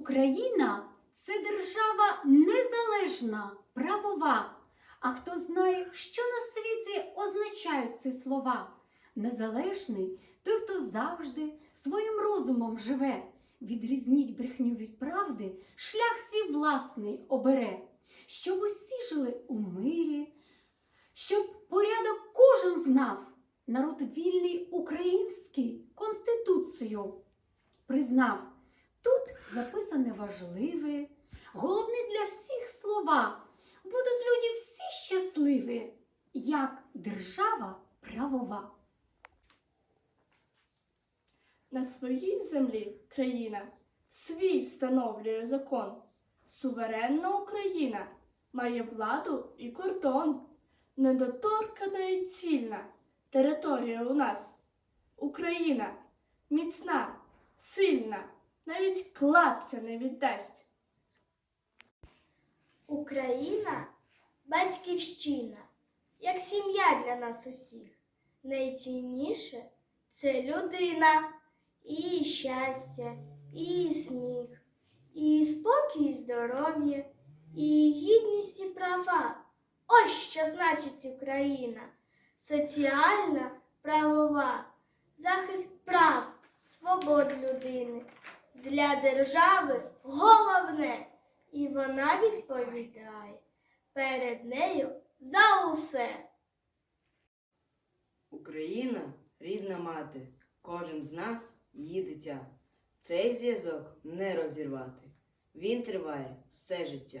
Україна це держава незалежна, правова. А хто знає, що на світі означають ці слова? Незалежний той, хто завжди своїм розумом живе, відрізніть брехню від правди, шлях свій власний обере, щоб усі жили у мирі, щоб порядок кожен знав, народ вільний український конституцію признав. Записане важливе, головне для всіх слова. Будуть люди всі щасливі, як держава правова. На своїй землі країна свій встановлює закон. Суверенна Україна має владу і кордон. Недоторкана і цільна територія у нас. Україна міцна, сильна, навіть клапця не віддасть. Україна батьківщина, як сім'я для нас усіх. Найцінніше це людина, і щастя, і сміх, і спокій, і здоров'я, і гідність і права. Ось що значить Україна, соціальна, правова, захист прав, свобод людини. Для держави головне, і вона відповідає перед нею за усе. Україна рідна мати, кожен з нас її дитя. Цей зв'язок не розірвати. Він триває все життя.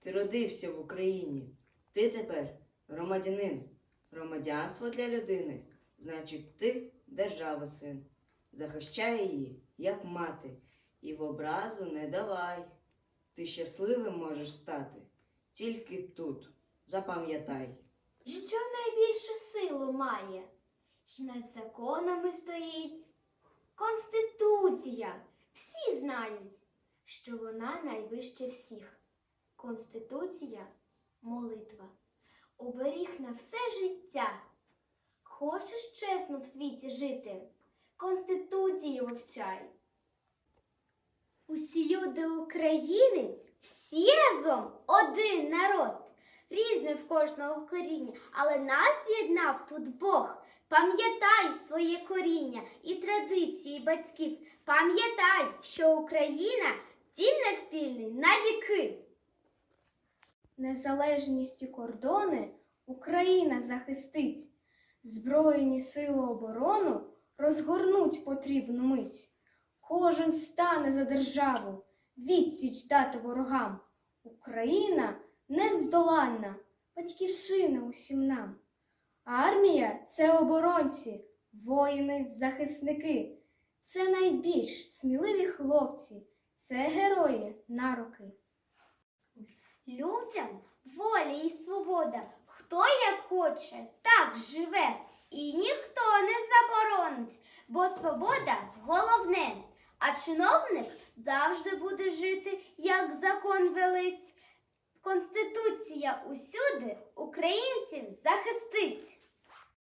Ти родився в Україні. Ти тепер громадянин. Громадянство для людини значить ти держава син. Захищай її, як мати, і в образу не давай. Ти щасливим можеш стати тільки тут. Запам'ятай. Що найбільшу силу має? І над законами стоїть Конституція. Всі знають, що вона найвище всіх. Конституція молитва. Оберіг на все життя. Хочеш чесно в світі жити? Конституцію вивчай. Усі люди України всі разом один народ. Різне в кожного коріння, але нас єднав тут Бог. Пам'ятай своє коріння і традиції батьків. Пам'ятай, що Україна дім наш спільний на віки. Незалежність і кордони Україна захистить. Збройні сили оборону розгорнуть потрібну мить. Кожен стане за державу, відсіч дати ворогам. Україна нездоланна, батьківщина усім нам. Армія це оборонці, воїни, захисники. Це найбільш сміливі хлопці, це герої на роки. Людям воля і свобода. Хто як хоче, так живе, і ніхто не заборонить, бо свобода головне. А чиновник завжди буде жити, як закон велить. Конституція усюди українців захистить.